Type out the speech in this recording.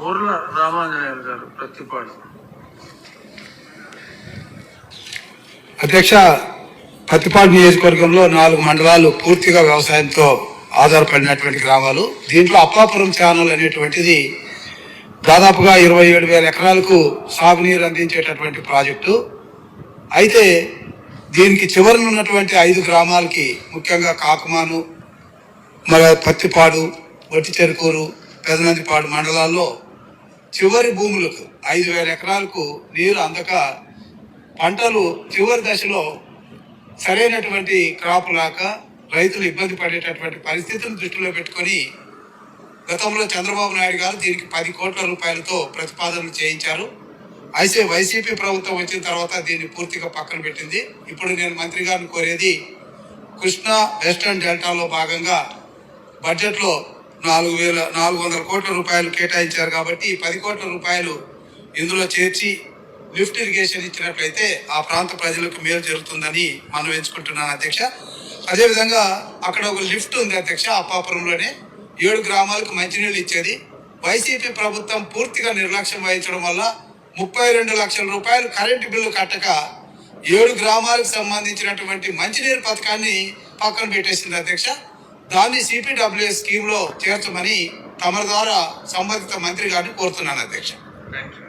బోర్ల రామాంజనేయులు గారు ప్రతిపాడు అధ్యక్ష పత్తిపాడు నియోజకవర్గంలో నాలుగు మండలాలు పూర్తిగా వ్యవసాయంతో ఆధారపడినటువంటి గ్రామాలు. దీంట్లో అప్పాపురం ఛానల్ అనేటువంటిది దాదాపుగా ఇరవై ఏడు వేల ఎకరాలకు సాగునీరు అందించేటటువంటి ప్రాజెక్టు. అయితే దీనికి చివరన ఉన్నటువంటి ఐదు గ్రామాలకి ముఖ్యంగా కాకుమాను మరి పత్తిపాడు వట్టి చెరుకూరు పెదనందిపాడు మండలాల్లో చివరి భూములకు ఐదు వేల ఎకరాలకు నీరు అందక పంటలు చివరి దశలో సరైనటువంటి క్రాప్ రాక రైతులు ఇబ్బంది పడేటటువంటి పరిస్థితిని దృష్టిలో పెట్టుకొని గతంలో చంద్రబాబు నాయుడు గారు దీనికి పది కోట్ల రూపాయలతో ప్రతిపాదనలు చేయించారు. అయితే వైసీపీ ప్రభుత్వం వచ్చిన తర్వాత దీన్ని పూర్తిగా పక్కన పెట్టింది. ఇప్పుడు నేను మంత్రి గారిని కోరేది కృష్ణా వెస్టర్న్ డెల్టాలో భాగంగా బడ్జెట్లో నాలుగు వేల నాలుగు వందల కోట్ల రూపాయలు కేటాయించారు కాబట్టి ఈ పది కోట్ల రూపాయలు ఇందులో చేర్చి లిఫ్ట్ ఇరిగేషన్ ఇచ్చినట్లయితే ఆ ప్రాంత ప్రజలకు మేలు జరుగుతుందని మనం ఎంచుకుంటున్నాను అధ్యక్ష. అదేవిధంగా అక్కడ ఒక లిఫ్ట్ ఉంది అధ్యక్ష అప్పాపురంలోనే ఏడు గ్రామాలకు మంచినీళ్ళు ఇచ్చేది. వైసీపీ ప్రభుత్వం పూర్తిగా నిర్లక్ష్యం వహించడం వల్ల ముప్పై రెండు లక్షల రూపాయలు కరెంటు బిల్లు కట్టక ఏడు గ్రామాలకు సంబంధించినటువంటి మంచినీరు పథకాన్ని పక్కన పెట్టేసింది అధ్యక్ష. దాన్ని సిపిడబ్ల్యూఎస్ స్కీమ్లో చేర్చమని తమ ద్వారా సంబంధిత మంత్రి గారిని కోరుతున్నాను అధ్యక్ష. Thank you